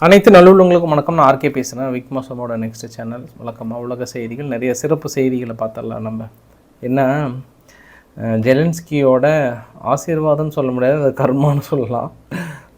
அனைத்து நல்லுள்ளவங்களுக்கும் வணக்கம். நான் ஆர்கே பேசுகிறேன் விக்மாசமோட நெக்ஸ்ட் சேனல் வழக்கமாக உலக செய்திகள் நிறைய சிறப்பு செய்திகளை பார்த்துடலாம் நம்ம. என்ன? ஜெலன்ஸ்கியோட ஆசீர்வாதம் சொல்ல முடியாது அது கர்மான்னு சொல்லலாம்.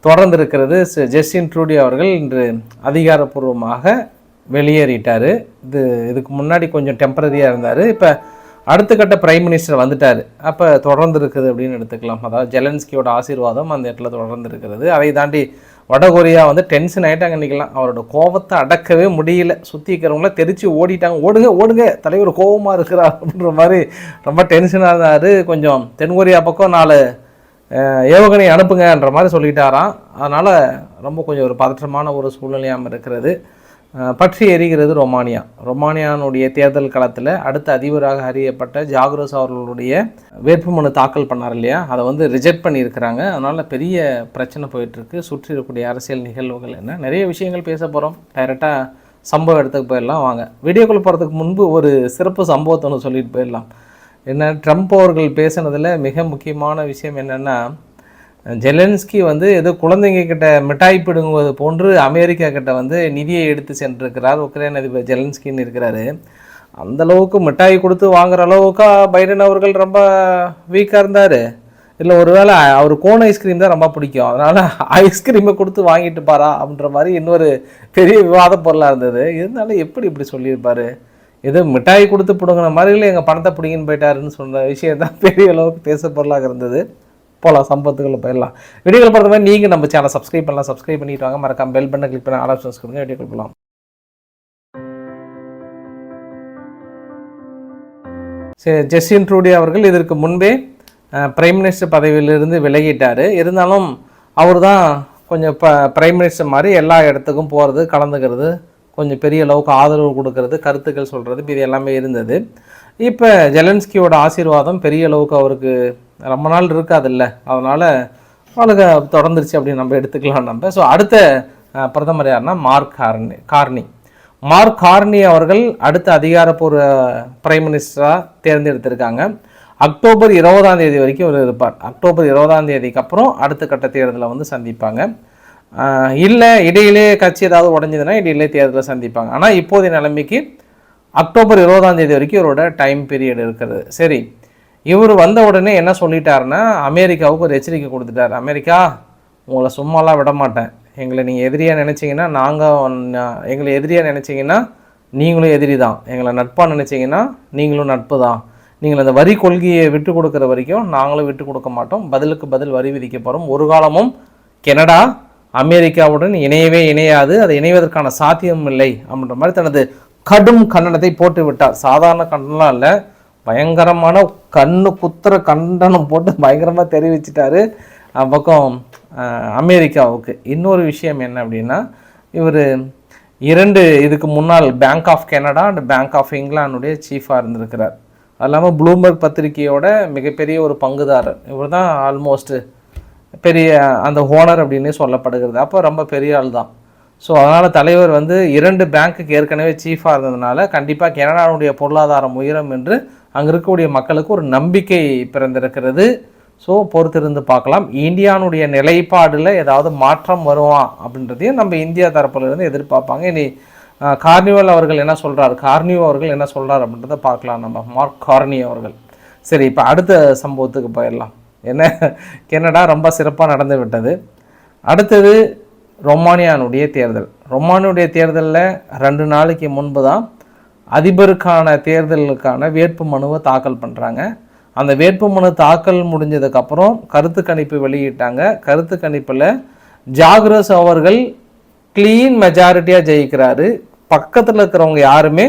தொடர்ந்து இருக்கிறது ச- ட்ரூடி அவர்கள் இன்று அதிகாரப்பூர்வமாக வெளியேறிட்டார். இது இதுக்கு முன்னாடி கொஞ்சம் டெம்பரரியாக இருந்தார். இப்போ அடுத்த கட்ட பிரைம் மினிஸ்டர் வந்துட்டார். அப்போ தொடர்ந்து இருக்குது அப்படின்னு எடுத்துக்கலாம். அதாவது ஜெலன்ஸ்கியோட ஆசீர்வாதம் அந்த இடத்துல தொடர்ந்து இருக்கிறது. அதை தாண்டி வடகொரியா வந்து டென்ஷன் ஆகிட்டாங்க நினைக்கலாம் அவரோட கோபத்தை அடக்கவே முடியல. சுற்றி இருக்கிறவங்கள தெரிச்சு ஓடிட்டாங்க. ஓடுங்க ஓடுங்க தலைவர் கோபமாக இருக்கிறார் அப்படின்ற மாதிரி ரொம்ப டென்ஷனாக இருந்தார். கொஞ்சம் தென்கொரியா பக்கம் நாலு ஏவுகணை அனுப்புங்கன்ற மாதிரி சொல்லிட்டாராம். அதனால் ரொம்ப கொஞ்சம் ஒரு பதற்றமான ஒரு சூழ்நிலையாக இருக்கிறது. பற்றி எரிகிறது ரொமானியா. ரொமானியானுடைய தேர்தல் களத்தில் அடுத்த அதிபராக அறியப்பட்ட ஜாக்ரோஸ் அவர்களுடைய வேட்புமனு தாக்கல் பண்ணார் இல்லையா? அதை வந்து ரிஜெக்ட் பண்ணியிருக்கிறாங்க. அதனால் பெரிய பிரச்சனை போயிட்டுருக்கு. சுற்றி இருக்கக்கூடிய அரசியல் நிகழ்வுகள் என்ன? நிறைய விஷயங்கள் பேச போகிறோம் டைரெக்டாக சம்பவ இடத்துக்கு போயிடலாம். வாங்க. வீடியோக்குள்ள போகிறதுக்கு முன்பு ஒரு சிறப்பு சம்பவத்தை ஒன்று சொல்லிட்டு போயிடலாம். என்ன ட்ரம்ப் அவர்கள் பேசுனதில் மிக முக்கியமான விஷயம் என்னென்னா ஜெலன்ஸ்கி வந்து ஏதோ குழந்தைங்க கிட்ட மிட்டாய் பிடுங்குவது போன்று அமெரிக்கா கிட்ட வந்து நிதியை எடுத்து சென்றிருக்கிறார் உக்ரைன் அதிபர் ஜெலன்ஸ்கின்னு இருக்கிறாரு. அந்த அளவுக்கு மிட்டாய் கொடுத்து வாங்குற அளவுக்கு பைடன் அவர்கள் ரொம்ப வீக்காக இருந்தார். இல்லை ஒருவேளை அவர் கோன் ஐஸ்கிரீம் தான் ரொம்ப பிடிக்கும். அதனால் ஐஸ்கிரீமை கொடுத்து வாங்கிட்டு பாரா அப்படின்ற மாதிரி இன்னொரு பெரிய விவாத பொருளாக இருந்தது. இருந்தாலும் எப்படி இப்படி சொல்லியிருப்பார்? ஏதோ மிட்டாய் கொடுத்து பிடுங்கின மாதிரி இல்லை எங்கள் பணத்தை பிடிங்கின்னு போயிட்டாருன்னு சொன்ன விஷயம் தான் பெரிய அளவுக்கு பேச பொருளாக இருந்தது. போகலாம் சம்பவத்துக்குள்ள போயிடலாம். வீடியோக்கள் பொறுத்த மாதிரி நீங்கள் நம்ம சேனல் சப்ஸ்கிரைப் பண்ணலாம். சப்ஸ்கிரைப் பண்ணிட்டு வாங்க. மறக்காம பெல் பண்ண கிளிக் பண்ண ஆல் ஆப்ஷன்ஸ் கொடுங்க. வீடியோக்கள் போகலாம் சரி ஜெஸ்டின் ட்ரூடி அவர்கள் இதற்கு முன்பே பிரைம் மினிஸ்டர் பதவியிலிருந்து விலகிட்டார். இருந்தாலும் அவர் தான் கொஞ்சம் ப பிரைம் மினிஸ்டர் மாதிரி எல்லா இடத்துக்கும் போகிறது கலந்துக்கிறது கொஞ்சம் பெரிய அளவுக்கு ஆதரவு கொடுக்கறது கருத்துக்கள் சொல்கிறது இது எல்லாமே இருந்தது. இப்போ ஜெலன்ஸ்கியோட ஆசீர்வாதம் பெரிய அளவுக்கு அவருக்கு ரொம்ப நாள் இருக்காதுல்ல. அதனால் அவளுக்கு தொடர்ந்துருச்சு அப்படின்னு நம்ம எடுத்துக்கலாம் நம்ம ஸோ அடுத்த பிரதமர் யாருன்னா Mark Carney Carney. Mark Carney அவர்கள் அடுத்த அதிகாரப்பூர்வ பிரைம் மினிஸ்டராக தேர்ந்தெடுத்திருக்காங்க. அக்டோபர் இருபதாம் தேதி வரைக்கும் அவர் இருப்பார். அக்டோபர் இருபதாம் தேதிக்கு அப்புறம் அடுத்த கட்ட தேர்தலில் வந்து சந்திப்பாங்க. இல்லை இடையிலே கட்சி ஏதாவது உடஞ்சதுன்னா இடையிலே தேர்தலை சந்திப்பாங்க. ஆனால் இப்போதைய நிலைமைக்கு அக்டோபர் இருபதாம் தேதி வரைக்கும் இவரோட டைம் பீரியட் இருக்கிறது சரி. இவர் வந்த உடனே என்ன சொல்லிட்டாருன்னா அமெரிக்காவுக்கு ஒரு எச்சரிக்கை கொடுத்துட்டார். அமெரிக்கா உங்களை சும்மாலாம் விட மாட்டேன் எங்களை நீங்கள் எதிரியாக நினச்சிங்கன்னா நாங்கள் எங்களை எதிரியாக நினச்சிங்கன்னா நீங்களும் எதிரி தான். எங்களை நட்பாக நினச்சிங்கன்னா நீங்களும் நட்பு தான். நீங்கள் அந்த வரி கொள்கையை விட்டு கொடுக்குற வரைக்கும் நாங்களும் விட்டு கொடுக்க மாட்டோம். பதிலுக்கு பதில் வரி விதிக்க போகிறோம் ஒரு காலமும் கனடா அமெரிக்காவுடன் இணையவே இணையாது. அது இணைவதற்கான சாத்தியம் இல்லை. அப்படின்ற மாதிரி தனது கடும் கண்டனத்தை போட்டு விட்டார் சாதாரண கண்டனம்லாம் இல்லை. பயங்கரமான கண்ணு குத்துற கண்டனம் போட்டு பயங்கரமாக தெரிவிச்சிட்டாரு. அந்த பக்கம் அமெரிக்காவுக்கு. இன்னொரு விஷயம் என்ன அப்படின்னா இவர் இரண்டு இதுக்கு முன்னால் bank of Canada and bank of இங்கிலாந்துடைய சீஃபாக இருந்திருக்கிறார். அது இல்லாமல் ப்ளூம்பர்க் பத்திரிகையோட மிகப்பெரிய ஒரு பங்குதாரர். இவர் தான் ஆல்மோஸ்ட்டு பெரிய அந்த ஓனர் அப்படின்னு சொல்லப்படுகிறது. அப்போ ரொம்ப பெரிய ஆள் தான். ஸோ அதனால் தலைவர் வந்து இரண்டு பேங்க்குக்கு ஏற்கனவே சீஃபாக இருந்ததுனால கண்டிப்பாக கனடாவுடைய பொருளாதாரம் உயரும் என்று அங்கே இருக்கக்கூடிய மக்களுக்கு ஒரு நம்பிக்கை பிறந்திருக்கிறது. ஸோ பொறுத்திருந்து பார்க்கலாம். இந்தியானுடைய நிலைப்பாடில் ஏதாவது மாற்றம் வருவான் அப்படின்றதையும் நம்ம இந்தியா தரப்புல இருந்து எதிர்பார்ப்பாங்க. இனி கார்னிவல் அவர்கள் என்ன சொல்கிறார் கார்னிவோ அவர்கள் என்ன சொல்கிறார் அப்படின்றத பார்க்கலாம் நம்ம. மார்க் கார்னி அவர்கள். சரி இப்போ அடுத்த சம்பவத்துக்கு போயிடலாம். என்ன கனடா ரொம்ப சிறப்பாக நடந்து விட்டது. அடுத்தது ரொமானியானுடைய தேர்தல். ரொமானியுடைய தேர்தலில் ரெண்டு நாளைக்கு முன்பு தான் அதிபருக்கான தேர்தலுக்கான வேட்பு மனுவை தாக்கல் பண்ணுறாங்க அந்த வேட்பு மனு தாக்கல் முடிஞ்சதுக்கப்புறம் கருத்து கணிப்பு வெளியிட்டாங்க. கருத்து கணிப்பில் ஜாக்ரஸ் அவர்கள் க்ளீன் மெஜாரிட்டியாக ஜெயிக்கிறாரு. பக்கத்தில் இருக்கிறவங்க யாருமே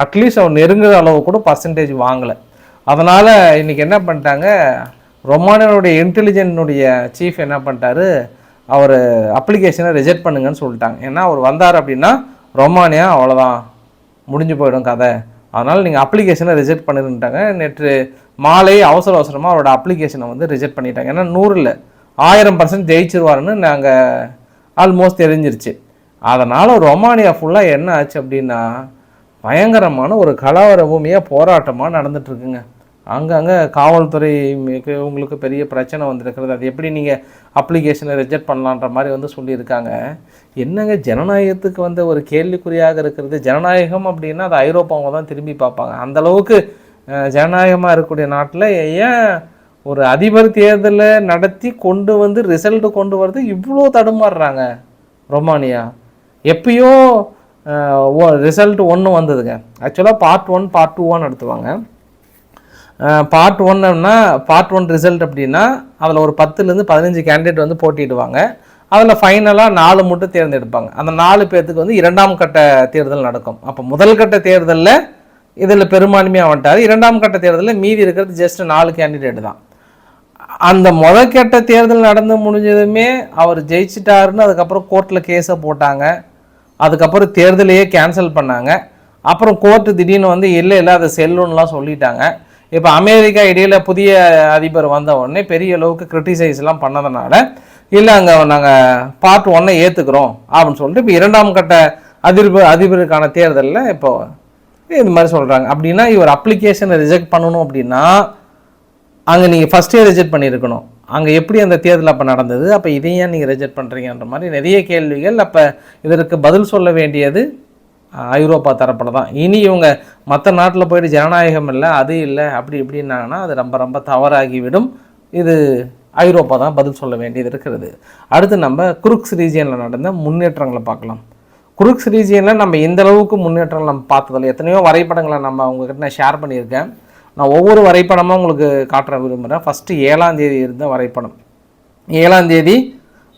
அட்லீஸ்ட் அவர் நெருங்குற அளவு கூட பர்சன்டேஜ் வாங்கலை. அதனால் இன்றைக்கி என்ன பண்ணிட்டாங்க? ரொமானியனுடைய இன்டெலிஜென்ட்னுடைய சீஃப் என்ன பண்ணிட்டாரு? அவர் அப்ளிகேஷனை ரிஜெக்ட் பண்ணுங்கன்னு சொல்லிட்டாங்க. ஏன்னா அவர் வந்தார் அப்படின்னா ரொமானியா அவ்வளோதான் முடிஞ்சு போயிடும் கதை. அதனால் நீங்கள் அப்ளிகேஷனை ரிஜெக்ட் பண்ணிருந்துட்டாங்க. நேற்று மாலை அவசர அவசரமாக அவரோட அப்ளிகேஷனை வந்து ரிஜெக்ட் பண்ணிட்டாங்க. ஏன்னா நூறில் ஆயிரம் பர்சன்ட் ஜெயிச்சிருவாருன்னு நாங்கள் ஆல்மோஸ்ட் தெரிஞ்சிருச்சு. அதனால் ரொமானியா ஃபுல்லாக என்ன ஆச்சு அப்படின்னா பயங்கரமான ஒரு கலவர பூமியாக போராட்டமாக நடந்துட்டுருக்குங்க அங்கங்கே காவல்துறை மிக- உங்களுக்கு பெரிய பிரச்சனை வந்திருக்கிறது. அது எப்படி நீங்கள் அப்ளிகேஷனை ரிஜெக்ட் பண்ணலான்ற மாதிரி வந்து சொல்லியிருக்காங்க. என்னங்க ஜனநாயகத்துக்கு வந்து ஒரு கேள்விக்குறியாக இருக்கிறது? ஜனநாயகம் அப்படின்னா அது ஐரோப்பாவை தான் திரும்பி பார்ப்பாங்க. அந்தளவுக்கு ஜனநாயகமாக இருக்கக்கூடிய நாட்டில் ஏன் ஒரு அதிபர் தேர்தலை நடத்தி கொண்டு வந்து ரிசல்ட் கொண்டு வரது இவ்வளோ தடுமாறுறாங்க ரொமானியா? எப்பயோ ரிசல்ட் ஒன்று வந்ததுங்க. ஆக்சுவலாக பார்ட் ஒன் பார்ட் டூவான்னு நடத்துவாங்க பார்ட் ஒன்னுன்னா பார்ட் ஒன் ரிசல்ட் அப்படின்னா அதில் ஒரு பத்துலேருந்து பதினஞ்சு கேண்டிடேட் வந்து போட்டிடுவாங்க அதில் ஃபைனலாக நாலு மட்டும் தேர்ந்தெடுப்பாங்க. அந்த நாலு பேர்த்துக்கு வந்து இரண்டாம் கட்ட தேர்தல் நடக்கும். அப்போ முதல் கட்ட தேர்தலில் இதில் பெரும்பான்மையாக வந்துட்டார். இரண்டாம் கட்ட தேர்தலில் மீதி இருக்கிறது ஜஸ்ட் நாலு கேண்டிடேட் தான். அந்த முத கட்ட தேர்தல் நடந்து முடிஞ்சதுமே அவர் ஜெயிச்சிட்டாருன்னு அதுக்கப்புறம் கோர்ட்டில் கேஸை போட்டாங்க. அதுக்கப்புறம் தேர்தலையே கேன்சல் பண்ணாங்க. அப்புறம் கோர்ட்டு திடீர்னு வந்து இல்லை இல்லை அதை செல்லுன்னுலாம் சொல்லிட்டாங்க. இப்போ அமெரிக்கா இடையில் புதிய அதிபர் வந்த உடனே பெரிய அளவுக்கு கிரிட்டிசைஸ்லாம் பண்ணதுனால இல்லை அங்கே நாங்கள் பார்ட் ஒன்னை ஏற்றுக்கிறோம் அப்படின்னு சொல்லிட்டு இப்போ இரண்டாம் கட்ட அதிபர் அதிபருக்கான தேர்தலில் இப்போ இது மாதிரி சொல்கிறாங்க அப்படின்னா இவர் அப்ளிகேஷனை ரிஜெக்ட் பண்ணணும் அப்படின்னா அங்கே நீங்கள் ஃபஸ்ட்டே ரிஜெக்ட் பண்ணியிருக்கணும். அங்கே எப்படி அந்த தேர்தல் அப்போ நடந்தது? அப்போ இதையும் ஏன் நீங்கள் ரிஜெக்ட் பண்ணுறீங்கன்ற மாதிரி நிறைய கேள்விகள் அப்போ இதற்கு பதில் சொல்ல வேண்டியது ஐரோப்பா தரப்பில் தான். இனி இவங்க மற்ற நாட்டில் போயிட்டு ஜனநாயகம் இல்லை அது இல்லை அப்படி இப்படின்னாங்கன்னா அது ரொம்ப ரொம்ப தவறாகிவிடும். இது ஐரோப்பா தான் பதில் சொல்ல வேண்டியது இருக்கிறது. அடுத்து நம்ம குருக்ஸ் ரீஜியனில் நடந்த முன்னேற்றங்களை பார்க்கலாம். குருக்ஸ் ரீஜியனில் நம்ம எந்த அளவுக்கு முன்னேற்றம் நம்ம பார்த்ததில்ல. எத்தனையோ வரைபடங்களை நம்ம உங்ககிட்ட நான் ஷேர் பண்ணியிருக்கேன். நான் ஒவ்வொரு வரைபடமும் உங்களுக்கு காட்டுற விரும்புகிறேன் ஃபஸ்ட்டு ஏழாம் தேதி இருந்த வரைபடம். ஏழாம் தேதி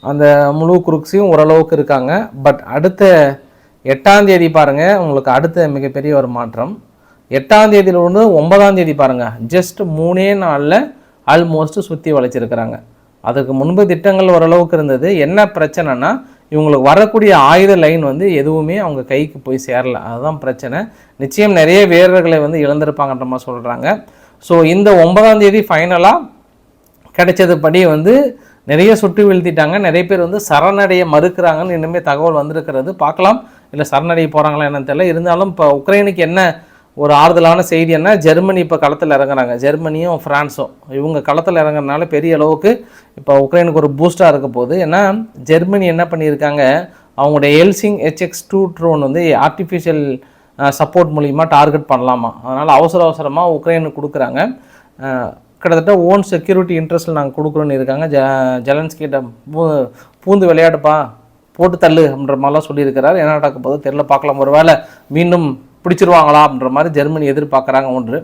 அந்த முழு குருக்ஸையும் ஓரளவுக்கு இருக்காங்க. பட் அடுத்த எட்டாம் தேதி பாருங்கள் உங்களுக்கு அடுத்த மிகப்பெரிய ஒரு மாற்றம். எட்டாம் தேதியில இருந்து ஒன்பதாம் தேதி பாருங்கள் ஜஸ்ட் மூணே நாளில் ஆல்மோஸ்ட் சுற்றி வளைச்சிருக்கிறாங்க. அதுக்கு முன்பு திட்டங்கள் ஓரளவுக்கு இருந்தது. என்ன பிரச்சனைனா இவங்களுக்கு வரக்கூடிய ஆயுத லைன் வந்து எதுவுமே அவங்க கைக்கு போய் சேரல. அதுதான் பிரச்சனை. நிச்சயம் நிறைய வீரர்களை வந்து இழந்திருப்பாங்கன்ற மாதிரி சொல்கிறாங்க ஸோ இந்த ஒன்பதாம் தேதி ஃபைனலாக கிடைச்சது படி வந்து நிறைய சுட்டு வீழ்த்திட்டாங்க. நிறைய பேர் வந்து சரணடைய மறுக்கிறாங்கன்னு இன்னுமே தகவல் வந்திருக்கிறது. பார்க்கலாம். இல்லை சரணடைய போகிறாங்களா என்னன்னு தெரியல. இருந்தாலும் இப்போ உக்ரைனுக்கு என்ன ஒரு ஆறுதலான செய்தி என்ன? ஜெர்மனி இப்போ களத்தில் இறங்குறாங்க. ஜெர்மனியும் ஃப்ரான்ஸும் இவங்க களத்தில் இறங்குறதுனால பெரிய அளவுக்கு இப்போ உக்ரைனுக்கு ஒரு பூஸ்டாக இருக்க போகுது. ஏன்னா ஜெர்மனி என்ன பண்ணியிருக்காங்க? அவங்களுடைய எல்சிங் ஹெச்எக்ஸ் டூ ட்ரோன் வந்து ஆர்டிஃபிஷியல் சப்போர்ட் மூலிமா டார்கெட் பண்ணலாமா? அதனால் அவசர அவசரமாக உக்ரைனுக்கு கொடுக்குறாங்க. கிட்டத்தட்ட ஓன் செக்யூரிட்டி இன்ட்ரெஸ்ட்டில் நாங்கள் கொடுக்குறோன்னு இருக்காங்க. ஜ ஜெலன்ஸ்கிட்ட பூ பூந்து விளையாடுப்பா. போட்டு தள்ளு அப்படின்ற மாதிரிலாம் சொல்லியிருக்கிறார். என்ன நடக்க போகுது. தெரில பார்க்கலாம். ஒருவேளை மீண்டும் பிடிச்சிருவாங்களா அப்படின்ற மாதிரி ஜெர்மனி எதிர்பார்க்குறாங்க ஒன்று.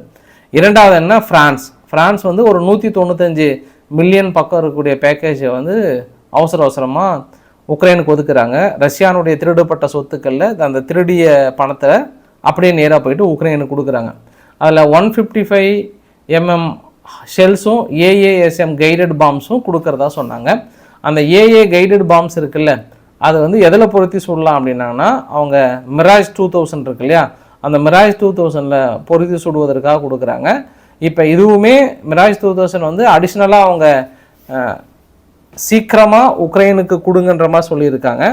இரண்டாவது என்ன? ஃப்ரான்ஸ். ஃப்ரான்ஸ் வந்து ஒரு நூற்றி தொண்ணூத்தஞ்சு மில்லியன் பக்கம் இருக்கக்கூடிய பேக்கேஜை வந்து அவசர அவசரமாக உக்ரைனுக்கு ஒதுக்குறாங்க. ரஷ்யானுடைய திருடப்பட்ட சொத்துக்களில் அந்த திருடிய பணத்தை அப்படியே நேராக போயிட்டு உக்ரைனுக்கு கொடுக்குறாங்க. அதில் ஒன் ஃபிஃப்டி ஃபைவ் எம்எம் ஷெல்ஸும் ஏஏஎஸ்எம் கைடட் பாம்ஸும் கொடுக்குறதா சொன்னாங்க. அந்த ஏஏ கைடட் பாம்ஸ் இருக்குல்ல அது வந்து எதில் பொருத்தி சுடலாம் அப்படின்னாங்கன்னா அவங்க மிராஜ் டூ தௌசண்ட் இருக்கு இல்லையா? அந்த மிராஜ் டூ தௌசண்டில் பொருத்தி சுடுவதற்காக கொடுக்குறாங்க. இப்போ இதுவுமே மிராஜ் டூ தௌசண்ட் வந்து அடிஷ்னலாக அவங்க சீக்கிரமாக உக்ரைனுக்கு கொடுங்கன்ற மாதிரி சொல்லியிருக்காங்க.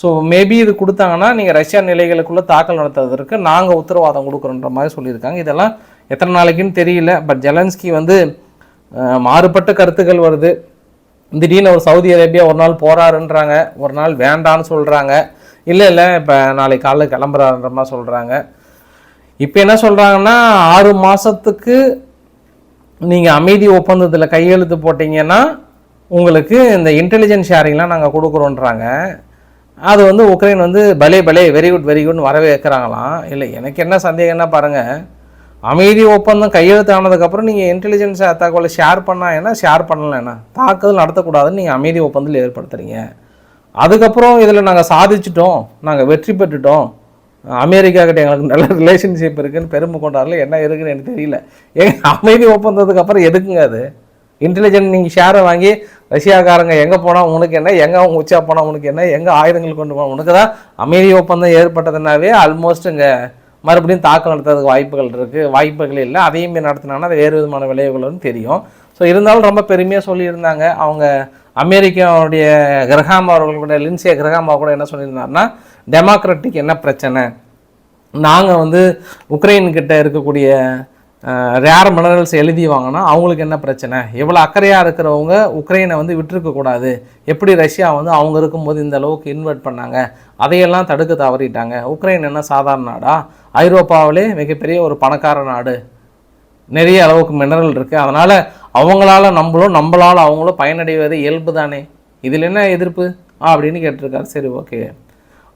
ஸோ மேபி இது கொடுத்தாங்கன்னா நீங்கள் ரஷ்யா நிலைகளுக்குள்ளே தாக்கல் நடத்துவதற்கு நாங்கள் உத்தரவாதம் கொடுக்குறோன்ற மாதிரி சொல்லியிருக்காங்க. இதெல்லாம் எத்தனை நாளைக்குன்னு தெரியல. பட் ஜெலன்ஸ்கி வந்து மாறுபட்ட கருத்துக்கள் வருது. திடீர்னு ஒரு சவுதி அரேபியா ஒரு நாள் போகிறாருன்றாங்க ஒரு நாள் வேண்டான்னு சொல்கிறாங்க இல்லை இல்லை இப்போ நாளைக்கு காலைல கிளம்புறாருன்ற மாதிரி சொல்கிறாங்க இப்போ என்ன சொல்கிறாங்கன்னா ஆறு மாதத்துக்கு நீங்கள் அமைதி ஒப்பந்தத்தில் கையெழுத்து போட்டிங்கன்னா உங்களுக்கு இந்த இன்டெலிஜென்ஸ் ஷேரிங்லாம் நாங்கள் கொடுக்குறோன்றாங்க. அது வந்து உக்ரைன் வந்து பலே பலே வெரி குட் வெரி குட்னு வரவேற்கிறாங்களாம். இல்லை எனக்கு என்ன சந்தேகம்னா பாருங்கள் அமைதி ஒப்பந்தம் கையெழுத்து ஆனதுக்கப்புறம் நீங்கள் இன்டெலிஜென்ஸ் தகவலை ஷேர் பண்ணா என்ன? ஷேர் பண்ணலாம் என்ன? தாக்குதல் நடத்தக்கூடாதுன்னு நீங்கள் அமைதி ஒப்பந்தத்தில் ஏற்படுத்துறீங்க. அதுக்கப்புறம் இதில் நாங்கள் சாதிச்சிட்டோம். நாங்கள் வெற்றி பெற்றுட்டோம். அமெரிக்கா கிட்ட எங்களுக்கு நல்ல ரிலேஷன்ஷிப் இருக்குன்னு பெருமை கொண்டாடல. என்ன இருக்குன்னு எனக்கு தெரியல. ஏங்க அமைதி ஒப்பந்தத்துக்கு அப்புறம் எதுக்குங்க அது? இன்டெலிஜென்ட் நீங்கள் ஷேரை வாங்கி ரஷ்யாக்காரங்க எங்கே போனால் உனக்கு என்ன? எங்கே அவங்க உச்சா போனால் உனக்கு என்ன? எங்கே ஆயுதங்கள் கொண்டு போனால் உனக்கு தான் அமைதி ஒப்பந்தம் ஏற்பட்டதுனாவே ஆல்மோஸ்ட் இங்கே மறுபடியும் தாக்கம் நடத்துறதுக்கு வாய்ப்புகள் இருக்குது வாய்ப்புகள் இல்லை. அதையும் நடத்தினாங்கன்னா அது வேறு விதமான விளைவுகள்னு தெரியும். ஸோ இருந்தாலும் ரொம்ப பெருமையாக சொல்லியிருந்தாங்க. அவங்க அமெரிக்காவுடைய கிரகாம் கூட லின்சிய கிரகாமா கூட என்ன சொல்லியிருந்தாருன்னா டெமோக்ராட்டிக் என்ன பிரச்சனை? நாங்கள் வந்து உக்ரைன் கிட்ட இருக்கக்கூடிய ரேர் மினரல்ஸ் எழுதி வாங்கினா அவங்களுக்கு என்ன பிரச்சனை? இவ்வளோ அக்கறையாக இருக்கிறவங்க உக்ரைனை வந்து விட்டுருக்கக்கூடாது எப்படி ரஷ்யா வந்து அவங்க இருக்கும்போது இந்த அளவுக்கு இன்வெர்ட் பண்ணாங்க? அதையெல்லாம் தடுக்க தவறிட்டாங்க. உக்ரைன் என்ன சாதாரண நாடா? ஐரோப்பாவிலே மிகப்பெரிய ஒரு பணக்கார நாடு. நிறைய அளவுக்கு மினரல் இருக்குது அதனால் அவங்களால நம்மளும் நம்மளால் அவங்களும் பயனடைவது இயல்பு தானே. இதில் என்ன எதிர்ப்பு? அப்படின்னு கேட்டிருக்காரு. சரி ஓகே.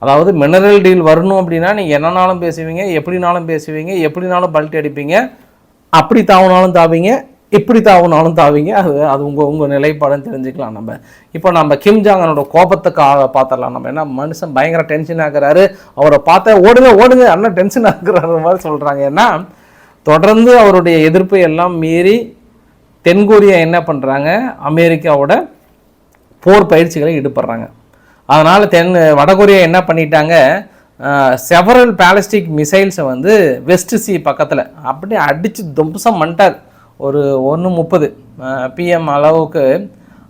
அதாவது மினரல் டீல் வரணும் அப்படின்னா நீங்கள் என்னனாலும் பேசுவீங்க எப்படினாலும் பேசுவீங்க எப்படினாலும் பல்ட்டி அடிப்பீங்க. அப்படி தாவினாலும் தாவீங்க இப்படி தாவுனாலும் தாவீங்க. அது அது உங்கள் உங்கள் நிலைப்பாடுன்னு தெரிஞ்சுக்கலாம் நம்ம. இப்போ நம்ம கிம் ஜாங்கனோட கோபத்தை கா பார்த்துடலாம். நம்ம என்ன மனுஷன் பயங்கர டென்ஷன் ஆகுறாரு அவரை பார்த்தா ஓடுங்க ஓடுங்க அண்ணன் டென்ஷன் ஆகுறாரு மாதிரி சொல்கிறாங்க ஏன்னா தொடர்ந்து அவருடைய எதிர்ப்பு எல்லாம் மீறி தென்கொரியா என்ன பண்ணுறாங்க அமெரிக்காவோட போர் பயிற்சிகளை ஈடுபடுறாங்க. அதனால் தென் வடகொரியா என்ன பண்ணிட்டாங்க? செவரல் பேலஸ்டிக் மிசைல்ஸை வந்து வெஸ்ட் சி பக்கத்தில் அப்படியே அடித்து தும்சம் பண்ணிட்டார். ஒரு ஒன்று முப்பது பிஎம் அளவுக்கு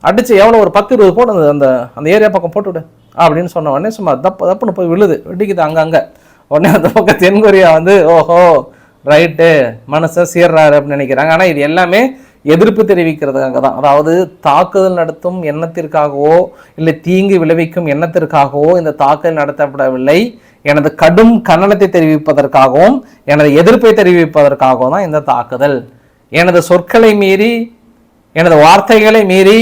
அடித்து எவ்வளோ ஒரு பத்து இருபது போட்டு அந்த அந்த அந்த ஏரியா பக்கம் போட்டுவிடு அப்படின்னு சொன்ன உடனே சும்மா தப்பு தப்புன்னு போய் விழுது. வெடிக்குது அங்கங்கே உடனே அந்த பக்கம் தென்கொரியா வந்து ஓஹோ ரைட்டு மனசை சீர்றாரு அப்படின்னு நினைக்கிறாங்க. ஆனால் இது எல்லாமே எதிர்ப்பு தெரிவிக்கிறதுக்காக தான். அதாவது தாக்குதல் நடத்தும் எண்ணத்திற்காகவோ இல்லை தீங்கு விளைவிக்கும் எண்ணத்திற்காகவோ இந்த தாக்குதல் நடத்தப்படவில்லை. எனது கடும் கண்டனத்தை தெரிவிப்பதற்காகவும் எனது எதிர்ப்பை தெரிவிப்பதற்காகவும் தான் இந்த தாக்குதல். எனது சொற்களை மீறி எனது வார்த்தைகளை மீறி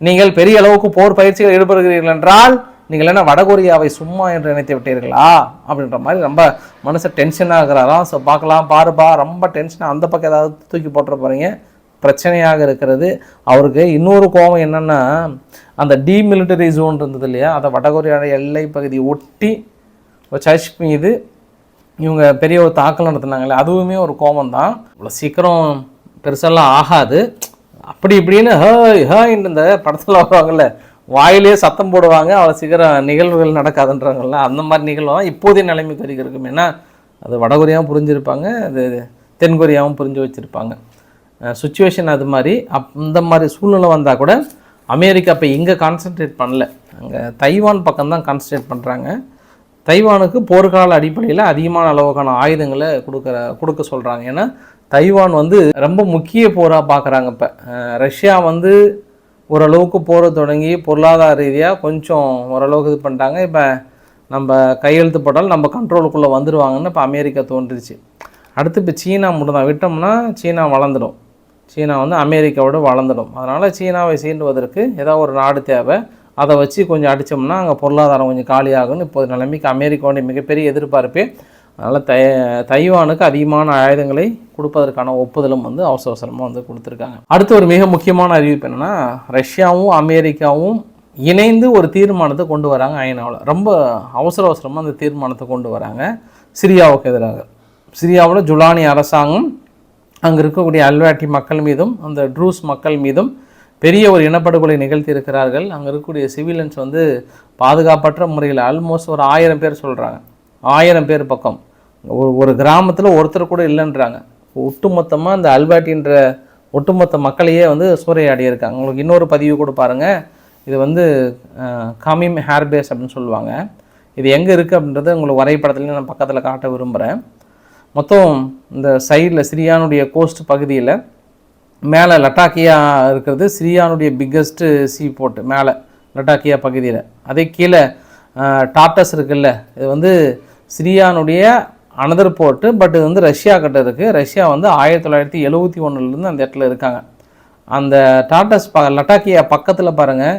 நீங்கள் பெரிய அளவுக்கு போர் பயிற்சிகள் ஈடுபடுகிறீர்கள் என்றால் நீங்கள் என்ன வடகொரியாவை சும்மா என்று நினைத்து விட்டீர்களா? அப்படின்ற மாதிரி ரொம்ப மனசு டென்ஷன் இருக்கிறாராம். ஸோ பார்க்கலாம் பாருப்பா ரொம்ப டென்ஷனாக அந்த பக்கம் ஏதாவது தூக்கி போட்டுற போகிறீங்க பிரச்சனையாக இருக்கிறது. அவருக்கு இன்னொரு கோபம் என்னென்னா அந்த டீமிலிட்டரி ஜோன் இருந்தது இல்லையா? அதை வடகொரியாவோட எல்லை பகுதி ஒட்டி சர்ச் மீது இவங்க பெரிய ஒரு தாக்கல் நடத்துனாங்களே அதுவுமே ஒரு கோபம் தான். இவ்வளோ சீக்கிரம் பெருசெல்லாம் ஆகாது. அப்படி இப்படின்னு ஹ இந்த படத்தில் வருவாங்கல்ல வாயிலே சத்தம் போடுவாங்க அவ்வளோ சீக்கிரம் நிகழ்வுகள் நடக்காதுன்றாங்கல்ல அந்த மாதிரி நிகழ்வு இப்போதைய நிலைமைக்கு வரைக்கும் இருக்கும். ஏன்னா அது வடகொரியாவும் புரிஞ்சிருப்பாங்க அது தென்கொரியாவும் புரிஞ்சு வச்சுருப்பாங்க. சுச்சுவேஷன் அது மாதிரி. அப் இந்த மாதிரி சூழ்நிலை வந்தால் கூட அமெரிக்கா இப்போ இங்கே கான்சன்ட்ரேட் பண்ணல. அங்கே தைவான் பக்கம்தான் கான்சன்ட்ரேட் பண்ணுறாங்க தைவானுக்கு போர்க்கால அடிப்படையில் அதிகமான அளவுக்கான ஆயுதங்களை கொடுக்குற கொடுக்க சொல்கிறாங்க ஏன்னா தைவான் வந்து ரொம்ப முக்கிய போராக பார்க்குறாங்க இப்போ. ரஷ்யா வந்து ஓரளவுக்கு போரை தொடங்கி பொருளாதார ரீதியாக கொஞ்சம் ஓரளவுக்கு இது பண்ணிட்டாங்க. இப்போ நம்ம கையெழுத்து போட்டாலும் நம்ம கண்ட்ரோலுக்குள்ளே வந்துடுவாங்கன்னு இப்போ அமெரிக்கா தோன்றுச்சு. அடுத்து இப்போ சீனா மட்டும் தான். விட்டோம்னா சீனா வளர்ந்துடும். சீனா வந்து அமெரிக்காவோட வளர்ந்துடும். அதனால் சீனாவை சீண்டுவதற்கு ஏதாவது ஒரு நாடு தேவை. அதை வச்சு கொஞ்சம் அடித்தோம்னா அங்கே பொருளாதாரம் கொஞ்சம் காலியாகும்னு இப்போது நிலைமைக்கு அமெரிக்காவுடைய மிகப்பெரிய எதிர்பார்ப்பு. அதனால் தை தைவானுக்கு அதிகமான ஆயுதங்களை கொடுப்பதற்கான ஒப்புதலும் வந்து அவசர அவசரமாக வந்து கொடுத்துருக்காங்க. அடுத்து ஒரு மிக முக்கியமான அறிவிப்பு என்னென்னா ரஷ்யாவும் அமெரிக்காவும் இணைந்து ஒரு தீர்மானத்தை கொண்டு வராங்க ஐநாவில். ரொம்ப அவசர அவசரமாக அந்த தீர்மானத்தை கொண்டு வராங்க. சிரியாவுக்கு எதிராக. சிரியாவில் ஜுலானி அரசாங்கம் அங்கே இருக்கக்கூடிய அல்வாட்டி மக்கள் மீதும் அந்த ட்ரூஸ் மக்கள் மீதும் பெரிய ஒரு இனப்படுகொலை நிகழ்த்தி இருக்கிறார்கள் அங்கே இருக்கக்கூடிய சிவிலன்ஸ் வந்து பாதுகாப்பற்ற முறையில் ஆல்மோஸ்ட் ஒரு ஆயிரம் பேர் சொல்கிறாங்க ஆயிரம் பேர் பக்கம். ஒரு ஒரு கிராமத்தில் ஒருத்தர் கூட இல்லைன்றாங்க. ஒட்டுமொத்தமாக அந்த அல்பாட்டின்ற ஒட்டுமொத்த மக்களையே வந்து சூறையாடியிருக்காங்க. உங்களுக்கு இன்னொரு பதிவு கூட பாருங்கள் இது வந்து காமிம் ஹேர்பேஸ் அப்படின்னு சொல்லுவாங்க. இது எங்கே இருக்குது அப்படின்றத உங்களுக்கு வரைபடத்துலேயும் நான் பக்கத்தில் காட்ட விரும்புகிறேன் மொத்தம் இந்த சைடில் சிரியானுடைய கோஸ்ட் பகுதியில் மேலே லட்டாக்கியா இருக்கிறது சிரியானுடைய பிக்கஸ்ட்டு சீ போர்ட்டு மேலே லட்டாக்கியா பகுதியில். அதே கீழே டாட்டஸ் இருக்குல்ல இது வந்து சிரியானுடைய அனதர் போர்ட்டு பட் இது வந்து ரஷ்யா கிட்ட இருக்குது ரஷ்யா வந்து ஆயிரத்தி தொள்ளாயிரத்தி எழுபத்தி ஒன்றுலேருந்து அந்த இடத்துல இருக்காங்க. அந்த டாட்டஸ் ப லட்டாக்கியா பக்கத்தில் பாருங்கள்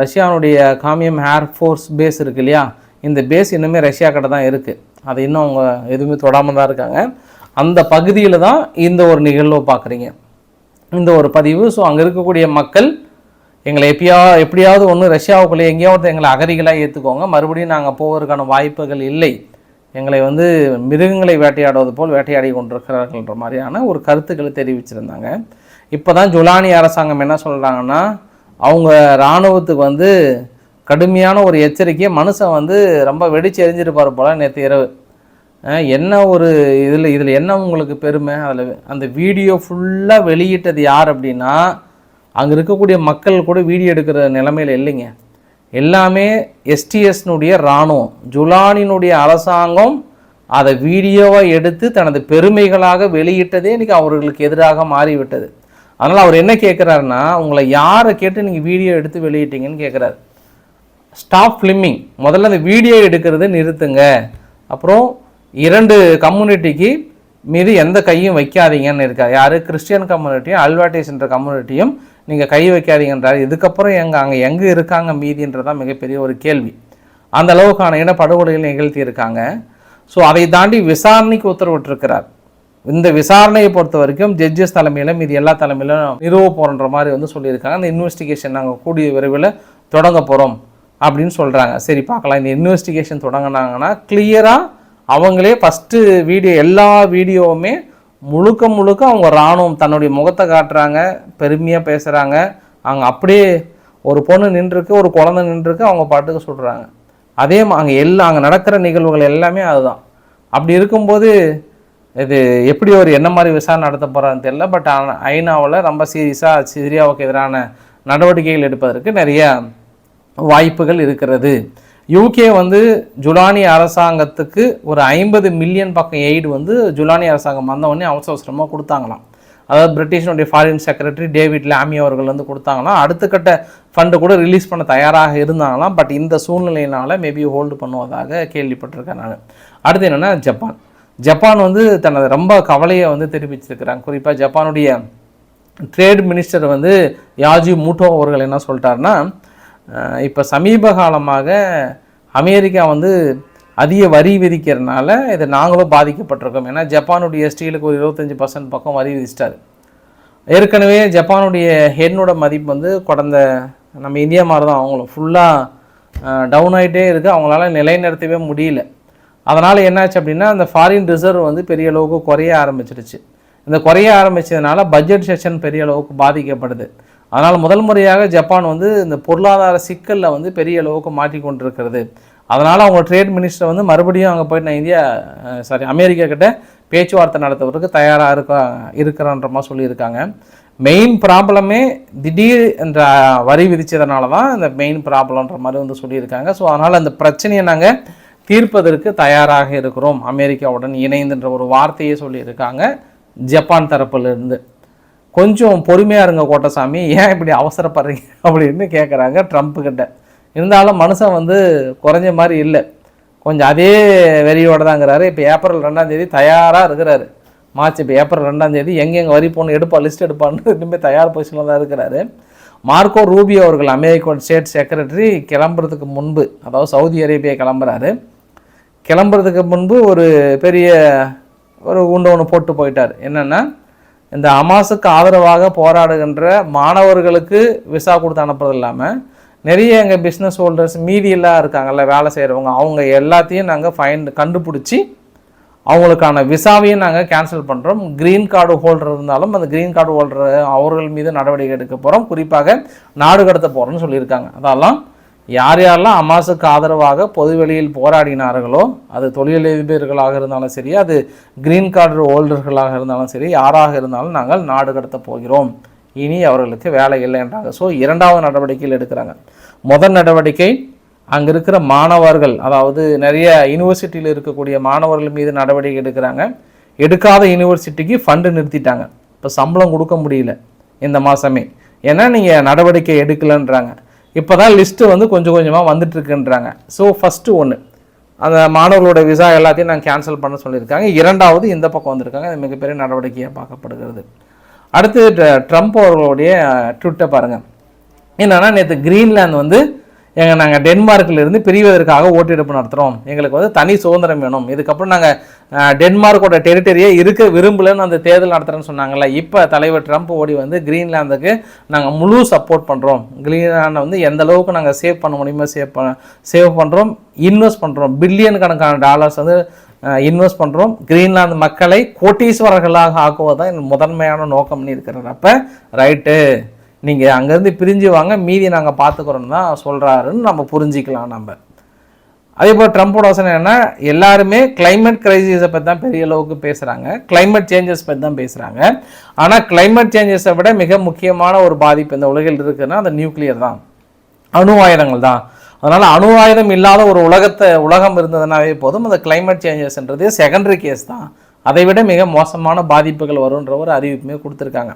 ரஷ்யானுடைய காமியம் ஏர் ஃபோர்ஸ் பேஸ் இருக்கு இல்லையா? இந்த பேஸ் இன்னுமே ரஷ்யா கிட்ட தான் இருக்குது அதை இன்னும் அவங்க எதுவுமே தொடாமல் தான் இருக்காங்க. அந்த பகுதியில் தான் இந்த ஒரு நிகழ்வை பார்க்குறீங்க. இந்த ஒரு பதிவு. ஸோ அங்கே இருக்கக்கூடிய மக்கள் எங்களை எப்பயா எப்படியாவது ஒன்று ரஷ்யாவுக்குள்ளே எங்கேயாவது எங்களை அகரிகளாக ஏற்றுக்கோங்க மறுபடியும் நாங்கள் போவதற்கான வாய்ப்புகள் இல்லை. எங்களை வந்து மிருகங்களை வேட்டையாடுவது போல் வேட்டையாடி கொண்டிருக்கிறார்கள்ன்ற மாதிரியான ஒரு கருத்துக்களை தெரிவிச்சிருந்தாங்க. இப்போ தான் ஜுலானி அரசாங்கம் என்ன சொல்கிறாங்கன்னா அவங்க இராணுவத்துக்கு வந்து கடுமையான ஒரு எச்சரிக்கையை மனுஷன் வந்து ரொம்ப வெடிச்சு எரிஞ்சிருப்பார் போல் நேற்று இரவு. என்ன ஒரு இதில் இதில் என்ன உங்களுக்கு பெருமை? அதில் அந்த வீடியோ ஃபுல்லாக வெளியிட்டது யார் அப்படின்னா அங்கே இருக்கக்கூடிய மக்கள் கூட வீடியோ எடுக்கிற நிலமையில் இல்லைங்க. எல்லாமே எஸ்டிஎஸ்னுடைய இராணுவம். ஜுலானினுடைய அரசாங்கம் அதை வீடியோவை எடுத்து தனது பெருமைகளாக வெளியிட்டதே இன்னைக்கு அவர்களுக்கு எதிராக மாறிவிட்டது. அதனால் அவர் என்ன கேட்குறாருன்னா உங்களை யாரை கேட்டு நீங்கள் வீடியோ எடுத்து வெளியிட்டீங்கன்னு கேட்குறாரு ஸ்டாப் ஃபிலிமிங் முதல்ல அந்த வீடியோ எடுக்கிறத நிறுத்துங்க. அப்புறம் இரண்டு கம்யூனிட்டிக்கு மீது எந்த கையும் வைக்காதீங்கன்னு இருக்கார் யார்? கிறிஸ்டியன் கம்யூனிட்டியும் அல்வாட்டிஸ்ன்ற கம்யூனிட்டியும் நீங்கள் கை வைக்காதீங்கன்றார். இதுக்கப்புறம் எங்கே அங்கே எங்கே இருக்காங்க மீதின்றதான் மிகப்பெரிய ஒரு கேள்வி. அந்த அளவுக்கான இன படுகொலைகள் நிகழ்த்தி இருக்காங்க. ஸோ அதை தாண்டி விசாரணைக்கு உத்தரவிட்டிருக்கிறார். இந்த விசாரணையை பொறுத்த வரைக்கும் ஜட்ஜஸ் தலைமையிலும் இது எல்லா தலைமையிலும் நிறுவ போகிறன்ற மாதிரி வந்து சொல்லியிருக்காங்க. அந்த இன்வெஸ்டிகேஷன் நாங்கள் கூடிய விரைவில் தொடங்க போகிறோம் அப்படின்னு சொல்கிறாங்க சரி பார்க்கலாம். இந்த இன்வெஸ்டிகேஷன் தொடங்கினாங்கன்னா கிளியராக அவங்களே ஃபஸ்ட்டு வீடியோ எல்லா வீடியோவுமே முழுக்க முழுக்க அவங்க இராணுவம் தன்னுடைய முகத்தை காட்டுறாங்க பெருமையாக பேசுகிறாங்க அவங்க அப்படியே ஒரு பொண்ணு நின்றுருக்கு ஒரு குழந்தை நின்றுருக்கு அவங்க பாட்டுக்கு சொல்கிறாங்க அதே மா- அங்கே எல்லா அங்கே நடக்கிற நிகழ்வுகள் எல்லாமே அதுதான். அப்படி இருக்கும்போது இது எப்படி ஒரு என்ன மாதிரி விசாரணை நடத்த போகிறான்னு தெரியல பட் ஐநாவில் ரொம்ப சீரியஸாக சிரியாவுக்கு எதிரான நடவடிக்கைகள் எடுப்பதற்கு நிறைய வாய்ப்புகள் இருக்கிறது. யூகே வந்து ஜுலானி அரசாங்கத்துக்கு ஒரு ஐம்பது மில்லியன் பக்கம் எய்டு வந்து ஜுலானி அரசாங்கம் வந்தவொடனே அவசர அவசரமாக கொடுத்தாங்களாம். அதாவது பிரிட்டிஷனுடைய ஃபாரின் செக்ரட்டரி டேவிட் லாமி அவர்கள் வந்து கொடுத்தாங்களாம். அடுத்த கட்ட ஃபண்டு கூட ரிலீஸ் பண்ண தயாராக இருந்தாங்களாம். பட் இந்த சூழ்நிலையினால் மேபி ஹோல்டு பண்ணுவதாக கேள்விப்பட்டிருக்கேன் நான். அடுத்து என்னென்னா ஜப்பான். ஜப்பான் வந்து தனது ரொம்ப கவலையை வந்து தெரிவிச்சிருக்கிறாங்க. குறிப்பாக ஜப்பானுடைய ட்ரேட் மினிஸ்டர் வந்து யாஜி மூட்டோ அவர்கள் என்ன சொல்லிட்டாருன்னா இப்போ சமீப காலமாக அமெரிக்கா வந்து அதிக வரி விதிக்கிறதுனால இது நாங்களும் பாதிக்கப்பட்டிருக்கோம். ஏன்னா ஜப்பானுடைய ஸ்டீலுக்கு ஒரு இருபத்தஞ்சி பர்சன்ட் பக்கம் வரி விதிச்சிட்டாரு. ஏற்கனவே ஜப்பானுடைய ஹென்னோட மதிப்பு வந்து கடந்த நம்ம இந்தியா மாதிரி தான் அவங்களும் ஃபுல்லாக டவுன் ஆகிட்டே இருக்குது அவங்களால நிலைநிறுத்தவே முடியல. அதனால் என்னாச்சு அப்படின்னா அந்த ஃபாரின் ரிசர்வ் வந்து பெரிய அளவுக்கு குறைய ஆரம்பிச்சிடுச்சு இந்த குறைய ஆரம்பிச்சதுனால பட்ஜெட் செஷன் பெரிய அளவுக்கு பாதிக்கப்படுது. அதனால் முதல் முறையாக ஜப்பான் வந்து இந்த பொருளாதார சிக்கலில் வந்து பெரிய அளவுக்கு மாட்டிக்கொண்டிருக்கிறது. அதனால் அவங்க ட்ரேட் மினிஸ்டர் வந்து மறுபடியும் அங்கே போயிட்டு நான் இந்தியா சாரி அமெரிக்கா கிட்ட பேச்சுவார்த்தை நடத்துவதற்கு தயாராக இருக்க இருக்கிறன்ற மாதிரி சொல்லியிருக்காங்க. மெயின் ப்ராப்ளமே திடீர் என்ற வரி விதித்ததுனால தான் இந்த மெயின் ப்ராப்ளம்ன்ற மாதிரி வந்து சொல்லியிருக்காங்க. ஸோ அதனால் அந்த பிரச்சனையை நாங்கள் தீர்ப்பதற்கு தயாராக இருக்கிறோம். அமெரிக்காவுடன் இணைந்துன்ற ஒரு வார்த்தையை சொல்லியிருக்காங்க ஜப்பான் தரப்புலேருந்து. கொஞ்சம் பொறுமையாக இருங்க கோட்டசாமி. ஏன் இப்படி அவசரப்படுறீங்க அப்படின்னு கேட்குறாங்க ட்ரம்ப் கிட்ட. இருந்தாலும் மனுஷன் வந்து குறைஞ்ச மாதிரி இல்லை. கொஞ்சம் அதே வெறியோட தாங்கிறாரு இப்போ ஏப்ரல் ரெண்டாந்தேதி தயாராக இருக்கிறாரு. மார்ச் இப்போ ஏப்ரல் ரெண்டாந்தேதி எங்கெங்கே வரி போகணும் எடுப்பா லிஸ்ட் எடுப்பான்னு இனிமேல் தயார் பொசிஷனில் தான் இருக்கிறாரு. மார்க்கோ ரூபியோ அவர்கள் அமெரிக்க ஸ்டேட் செக்ரட்டரி கிளம்புறதுக்கு முன்பு அதாவது சவுதி அரேபியா கிளம்புறாரு. கிளம்புறதுக்கு முன்பு ஒரு பெரிய ஒரு உண்டை ஒன்று போட்டு போயிட்டார். என்னென்னா இந்த அமாஸுக்கு ஆதரவாக போராடுகின்ற மாணவர்களுக்கு விசா கொடுத்து அனுப்புறது இல்லாமல் நிறைய எங்கள் பிஸ்னஸ் ஹோல்டர்ஸ் மீதியெல்லாம் இருக்காங்கல்ல வேலை செய்கிறவங்க அவங்க எல்லாத்தையும் நாங்கள் ஃபைன் கண்டுபிடிச்சி அவங்களுக்கான விசாவையும் நாங்கள் கேன்சல் பண்ணுறோம் க்ரீன் கார்டு ஹோல்டர் இருந்தாலும் அந்த க்ரீன் கார்டு ஹோல்டர் அவர்கள் மீது நடவடிக்கை எடுக்க போகிறோம் குறிப்பாக நாடு கடத்த போகிறோம்னு சொல்லியிருக்காங்க. அதெல்லாம் யார் யாரெல்லாம் அமாஸுக்கு ஆதரவாக பொதுவெளியில் போராடினார்களோ அது தொழிலதிபர்களாக இருந்தாலும் சரி அது க்ரீன் கார்டு ஹோல்டர்களாக இருந்தாலும் சரி யாராக இருந்தாலும் நாங்கள் நாடு கடத்த போகிறோம். இனி அவர்களுக்கு வேலை இல்லைன்றாங்க ஸோ இரண்டாவது நடவடிக்கையில் எடுக்கிறாங்க. முதல் நடவடிக்கை அங்கே இருக்கிற மாணவர்கள் அதாவது நிறைய யூனிவர்சிட்டியில் இருக்கக்கூடிய மாணவர்கள் மீது நடவடிக்கை எடுக்கிறாங்க. எடுக்காத யூனிவர்சிட்டிக்கு ஃபண்டு நிறுத்திட்டாங்க. இப்போ சம்பளம் கொடுக்க முடியல இந்த மாதமே ஏன்னா நீங்கள் நடவடிக்கை எடுக்கலைன்றாங்க. இப்போ தான் லிஸ்ட்டு வந்து கொஞ்சம் கொஞ்சமாக வந்துட்டுருக்குன்றாங்க. ஸோ ஃபஸ்ட்டு ஒன்று அந்த மாணவர்களோட விசா எல்லாத்தையும் நாங்கள் கேன்சல் பண்ண சொல்லியிருக்காங்க. இரண்டாவது இந்த பக்கம் வந்திருக்காங்க. அது மிகப்பெரிய நடவடிக்கையாக பார்க்கப்படுகிறது. அடுத்து ட்ரம்ப் அவர்களுடைய ட்விட்டை பாருங்கள் என்னென்னா நேற்று கிரீன்லாந்து வந்து எங்கள் நாங்கள் டென்மார்க்கில் இருந்து பிரிவதற்காக ஓட்டெடுப்பு நடத்துகிறோம் எங்களுக்கு வந்து தனி சுதந்திரம் வேணும். இதுக்கப்புறம் நாங்கள் டென்மார்க்கோட டெரிட்டரியே இருக்க விரும்பலன்னு அந்த தேர்தல் நடத்துகிறேன்னு சொன்னாங்கல்ல இப்போ தலைவர் ட்ரம்ப் ஓடி வந்து கிரீன்லாந்துக்கு நாங்கள் முழு சப்போர்ட் பண்ணுறோம் கிரீன்லாண்டை வந்து எந்த அளவுக்கு நாங்கள் சேவ் பண்ண முடியுமோ சேவ் பண்ண சேவ் பண்ணுறோம் இன்வெஸ்ட் பண்ணுறோம் பில்லியன் கணக்கான டாலர்ஸ் வந்து இன்வெஸ்ட் பண்ணுறோம் கிரீன்லாந்து மக்களை கோட்டீஸ்வரர்களாக ஆக்குவதுதான் என் முதன்மையான நோக்கம்னு இருக்கிறப்ப ரைட்டு நீங்கள் அங்கேருந்து பிரிஞ்சு வாங்க மீதி நாங்கள் பார்த்துக்குறோன்னு தான் சொல்கிறாருன்னு நம்ம புரிஞ்சிக்கலாம் நம்ம. அதே போல் ட்ரம்ப்போட யோசனை என்ன எல்லாருமே கிளைமேட் கிரைசிஸை பற்றி தான் பெரிய அளவுக்கு பேசுகிறாங்க கிளைமேட் சேஞ்சஸ் பற்றி தான் பேசுகிறாங்க ஆனால் கிளைமேட் சேஞ்சஸை விட மிக முக்கியமான ஒரு பாதிப்பு இந்த உலகில் இருக்குதுன்னா அந்த நியூக்ளியர் தான். அணு ஆயுதங்கள் தான். அதனால் அணு ஆயுதம் இல்லாத ஒரு உலகத்தை உலகம் இருந்ததுனாவே போதும் அந்த கிளைமேட் சேஞ்சஸ்ன்றது செகண்டரி கேஸ் தான். அதை விட மிக மோசமான பாதிப்புகள் வரும்ன்ற ஒரு அறிவிப்புமே கொடுத்துருக்காங்க.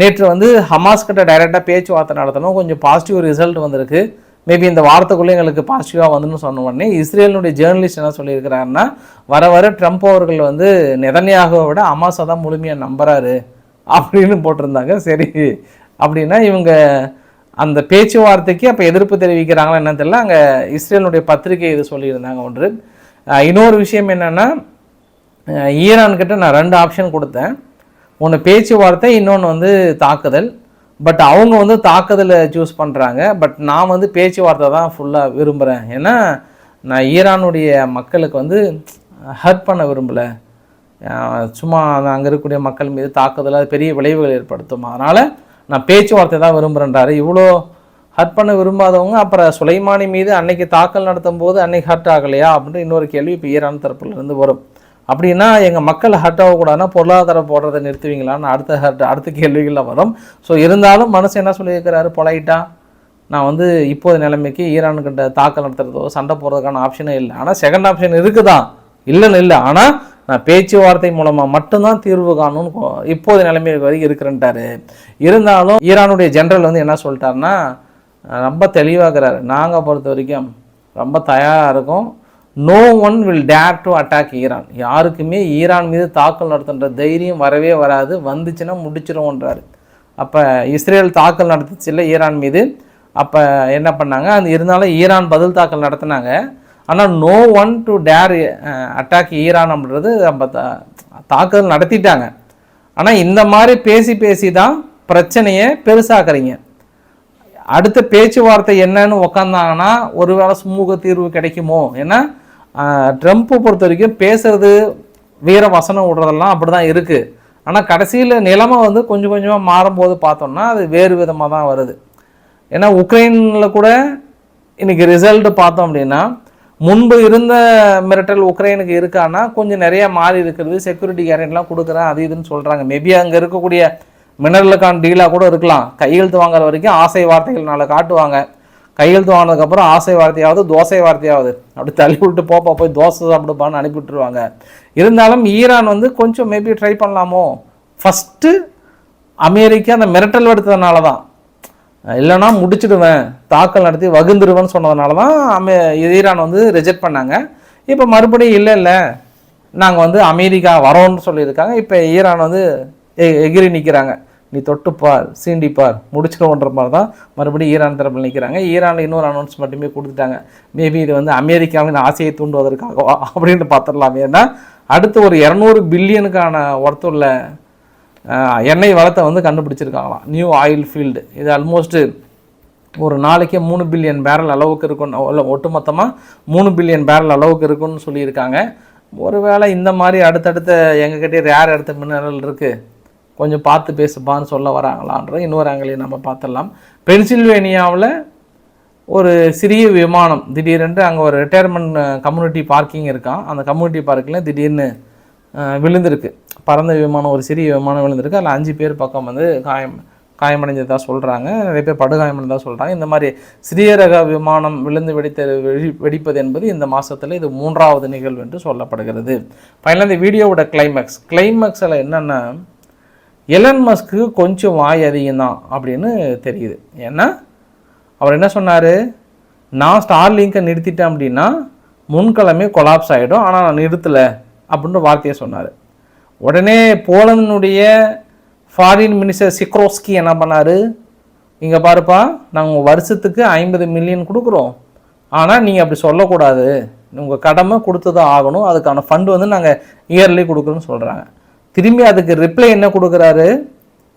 நேற்று வந்து ஹமாஸ் கிட்ட டைரெக்டாக பேச்சுவார்த்தை நடத்தணும் கொஞ்சம் பாசிட்டிவ் ரிசல்ட் வந்திருக்கு. மேபி இந்த வாரத்துக்குள்ளே எங்களுக்கு பாசிட்டிவாக வந்துன்னு சொன்ன உடனே இஸ்ரேலினுடைய ஜேர்னலிஸ்ட் என்ன சொல்லியிருக்கிறாருன்னா வர வர ட்ரம்ப் அவர்கள் வந்து நெதன்யாகுவை விட ஹமாஸை தான் முழுமையாக நம்புறாரு. அப்படின்னு போட்டிருந்தாங்க. சரி அப்படின்னா இவங்க அந்த பேச்சுவார்த்தைக்கு அப்போ எதிர்ப்பு தெரிவிக்கிறாங்களா என்னன்னு தெரியல. அங்கே இஸ்ரேலுடைய பத்திரிகை இது சொல்லியிருந்தாங்க ஒன்று. இன்னொரு விஷயம் என்னென்னா ஈரான்கிட்ட நான் ரெண்டு ஆப்ஷன் கொடுத்தேன். ஒன்று பேச்சுவார்த்தை இன்னொன்று வந்து தாக்குதல். பட் அவங்க வந்து தாக்குதலை சூஸ் பண்ணுறாங்க பட் நான் வந்து பேச்சுவார்த்தை தான் ஃபுல்லாக விரும்புகிறேன் ஏன்னா நான் ஈரானுடைய மக்களுக்கு வந்து ஹர்ட் பண்ண விரும்பலை. சும்மா அங்கே இருக்கக்கூடிய மக்கள் மீது தாக்குதல் அது பெரிய விளைவுகள் ஏற்படுத்தும். அதனால் நான் பேச்சுவார்த்தை தான் விரும்புகிறேன்றாரு இவ்வளோ ஹர்ட் பண்ண விரும்பாதவங்க அப்புறம் சுலைமானி மீது அன்னைக்கு தாக்கல் நடத்தும் போது அன்னைக்கு ஹர்ட் ஆகலையா? அப்படின்ற இன்னொரு கேள்வி இப்போ ஈரான் தரப்புலேருந்து வரும். அப்படின்னா எங்கள் மக்கள் ஹர்ட் ஆகக்கூடாதுன்னா பொருளாதாரம் போடுறதை நிறுத்துவீங்களான்னு அடுத்த ஹர்ட் அடுத்த கேள்விகளில் வரும். ஸோ இருந்தாலும் மனசு என்ன சொல்லியிருக்கிறாரு? பொலைட்டாக நான் வந்து இப்போது நிலைமைக்கு ஈரானுக்கிட்ட தாக்கல் நடத்துறதோ சண்டை போடுறதுக்கான ஆப்ஷனே இல்லை. ஆனால் செகண்ட் ஆப்ஷன் இருக்குதான் இல்லைன்னு இல்லை. ஆனால் நான் பேச்சுவார்த்தை மூலமாக மட்டும்தான் தீர்வு காணும்னு இப்போது நிலைமை வரைக்கும் இருக்கிறேன்ட்டாரு. இருந்தாலும் ஈரானுடைய ஜென்ரல் வந்து என்ன சொல்லிட்டாருன்னா ரொம்ப தெளிவாகிறாரு நாங்கள் பொறுத்த வரைக்கும் ரொம்ப தயாராக இருக்கும். No one will dare to attack Iran யாருக்குமே ஈரான் மீது தாக்கல் நடத்துன்ற தைரியம் வரவே வராது. வந்துச்சுன்னா முடிச்சிருவோன்றாரு அப்போ இஸ்ரேல் தாக்கல் நடத்துச்சுல்ல ஈரான் மீது. அப்போ என்ன பண்ணாங்க? அது இருந்தாலும் ஈரான் பதில் தாக்கல் நடத்தினாங்க. ஆனால் no one to dare attack Iran அப்படின்றது நம்ம தாக்குதல் நடத்திட்டாங்க. ஆனால் இந்த மாதிரி பேசி பேசி தான் பிரச்சனையை பெருசாக்குறீங்க. அடுத்த பேச்சுவார்த்தை என்னன்னு உக்காந்தாங்கன்னா ஒருவேளை சுமூக தீர்வு கிடைக்குமோ? ஏன்னா ட்ரம்ப்பை பொறுத்த வரைக்கும் பேசுறது வீர வசனம் விடுறதெல்லாம் அப்படி தான் இருக்குது ஆனால் கடைசியில் நிலைமை வந்து கொஞ்சம் கொஞ்சமாக மாறும்போது பார்த்தோம்னா அது வேறு விதமாக தான் வருது. ஏன்னா உக்ரைனில் கூட இன்றைக்கி ரிசல்ட் பார்த்தோம் அப்படின்னா முன்பு இருந்த மிரட்டல் உக்ரைனுக்கு இருக்கான்னா கொஞ்சம் நிறைய மாறி இருக்கிறது செக்யூரிட்டி கேரண்ட்லாம் கொடுக்குறேன் அது இதுன்னு சொல்கிறாங்க மேபி அங்கே இருக்கக்கூடிய மினரலுக்கான டீலாக கூட இருக்கலாம். கையெழுத்து வாங்குற வரைக்கும் ஆசை வார்த்தைகள் நாளை காட்டுவாங்க. கையெழுத்து வாங்கினதுக்கப்புறம் ஆசை வார்த்தையாவது தோசை வார்த்தையாவது. அப்படி தள்ளி விட்டு போப்பா போய் தோசை சாப்பிடுப்பான்னு அனுப்பி விட்டுருவாங்க. இருந்தாலும் ஈரான் வந்து கொஞ்சம் மேபி ட்ரை பண்ணலாமோ? ஃபஸ்ட்டு அமெரிக்கா அந்த மிரட்டல் எடுத்ததுனால தான் இல்லைன்னா முடிச்சிடுவேன். தாக்கல் நடத்தி வகுந்துருவேன்னு சொன்னதுனால தான் அமெ ஈரான் வந்து ரிஜெக்ட் பண்ணாங்க. இப்போ மறுபடியும் இல்லை இல்லை. நாங்கள் வந்து அமெரிக்கா வரோன்னு சொல்லியிருக்காங்க. இப்போ ஈரான் வந்து எ- எகிரி நிற்கிறாங்க நீ தொட்டுப்பார் சீண்டிப்பார் முடிச்சுக்கோன்ற மாதிரி தான் மறுபடியும் ஈரான் தரப்பில் நிற்கிறாங்க ஈரானில் இன்னொரு அனௌன்ஸ் மட்டுமே கொடுத்துட்டாங்க. மேபி இது வந்து அமெரிக்காவின் ஆசையை தூண்டுவதற்காகவா அப்படின்னு பார்த்துடலாம் ஏன்னா அடுத்து ஒரு இரநூறு பில்லியனுக்கான ஒர்த்துள்ள எண்ணெய் வளத்தை வந்து கண்டுபிடிச்சிருக்காங்களாம். நியூ ஆயில் ஃபீல்டு இது ஆல்மோஸ்ட்டு ஒரு நாளைக்கு மூணு பில்லியன் பேரல் அளவுக்கு இருக்குன்னு இல்லை ஒட்டுமொத்தமாக மூணு பில்லியன் பேரல் அளவுக்கு இருக்குன்னு சொல்லியிருக்காங்க. ஒருவேளை இந்த மாதிரி அடுத்தடுத்த எங்ககிட்டே ரேர் அடுத்த மினரல் இருக்குது கொஞ்சம் பார்த்து பேசுப்பான்னு சொல்ல வராங்களான்ற இன்னொரு ஆங்கிலையும் நம்ம பார்த்துடலாம். பென்சில்வேனியாவில் ஒரு சிறிய விமானம் திடீரென்று அங்கே ஒரு ரிட்டையர்மெண்ட் கம்யூனிட்டி பார்க்கிங் இருக்கான் அந்த கம்யூனிட்டி பார்க்கில் திடீர்னு விழுந்திருக்கு. பறந்த விமானம் ஒரு சிறிய விமானம் விழுந்திருக்கு. அதில் அஞ்சு பேர் பக்கம் வந்து காயம் காயமடைஞ்சதாக சொல்கிறாங்க நிறைய பேர் படுகாயமடைந்ததாக சொல்கிறாங்க இந்த மாதிரி சிறிய ரக விமானம் விழுந்து வெடித்த வெடி வெடிப்பது என்பது இந்த மாதத்தில் இது மூன்றாவது நிகழ்வு என்று சொல்லப்படுகிறது. ஃபைனலாக இந்த வீடியோவோட கிளைமேக்ஸ் கிளைமேக்ஸில் என்னென்னா எலன் மஸ்க்கு கொஞ்சம் வாய் அதிகம் தான் அப்படின்னு தெரியுது. ஏன்னா அவர் என்ன சொன்னார்? நான் ஸ்டார் லிங்கை நிறுத்திட்டேன் அப்படின்னா முன்கிழமை கொலாப்ஸ் ஆகிடும் ஆனால் நான் நிறுத்தலை அப்படின்ற வார்த்தையை சொன்னார். உடனே போலந்தினுடைய ஃபாரின் மினிஸ்டர் சிக்ரோஸ்கி என்ன பண்ணார்? இங்கே பாருப்பா நாங்கள் வருஷத்துக்கு ஐம்பது மில்லியன் கொடுக்குறோம். ஆனால் நீங்கள் அப்படி சொல்லக்கூடாது. உங்கள் கடமை கொடுத்து தான் ஆகணும். அதுக்கான ஃபண்டு வந்து நாங்கள் இயர்லி கொடுக்குறோன்னு சொல்கிறாங்க திரும்பி அதுக்கு ரிப்ளை என்ன கொடுக்குறாரு?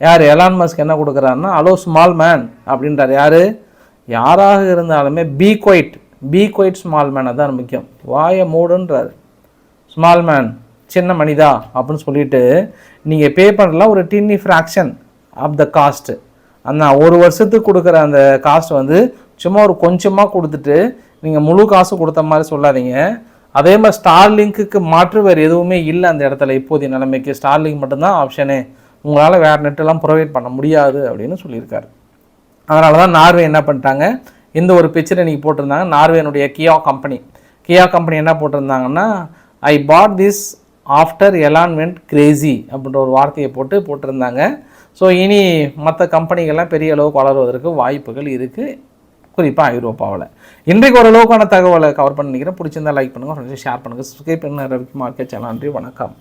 யார்? எலான் மஸ்க் என்ன கொடுக்குறாருன்னா அலோ ஸ்மால் மேன் அப்படின்றார். யார்? யாராக இருந்தாலுமே be quiet be quiet small man அதான் முக்கியம். வாய மூடுன்றாரு. ஸ்மால் மேன் சின்ன மனிதா அப்படின்னு சொல்லிட்டு நீங்கள் பே பண்ணலாம் ஒரு tiny fraction of the cost அந்த ஒரு வருஷத்துக்கு கொடுக்குற அந்த காஸ்ட் வந்து சும்மா ஒரு கொஞ்சமாக கொடுத்துட்டு நீங்கள் முழு காசு கொடுத்த மாதிரி சொல்லாதீங்க. அதே மாதிரி ஸ்டார்லிங்க்குக்கு மாற்று வேறு எதுவுமே இல்லை அந்த இடத்துல. இப்போதைய நிலைமைக்கு ஸ்டார்லிங்க் மட்டும்தான் ஆப்ஷனே உங்களால் வேறு நெட்டெல்லாம் ப்ரொவைட் பண்ண முடியாது அப்படின்னு சொல்லியிருக்காரு. அதனால தான் நார்வே என்ன பண்ணிட்டாங்க? இந்த ஒரு பிக்சர் இன்னைக்கு போட்டிருந்தாங்க. நார்வேனுடைய கியா கம்பெனி கியா கம்பெனி என்ன போட்டிருந்தாங்கன்னா I bought this after Elon went crazy அப்படின்ற ஒரு வார்த்தையை போட்டு போட்டிருந்தாங்க. ஸோ இனி மற்ற கம்பெனிகள்லாம் பெரிய அளவுக்கு வளருவதற்கு வாய்ப்புகள் இருக்குது குறிப்பாக ஐரோப்பாவில். இன்றைக்கு ஓரளவுக்கான தகவலை கவர் பண்ணிக்கிறேன் பிடிச்சிருந்தா லைக் பண்ணுங்கள் ஃப்ரெண்ட்ஸ் ஷேர் பண்ணுங்கள் சப்ஸ்கிரைப் பண்ண மார்க்கெட் சேனல் நன்றி. வணக்கம்.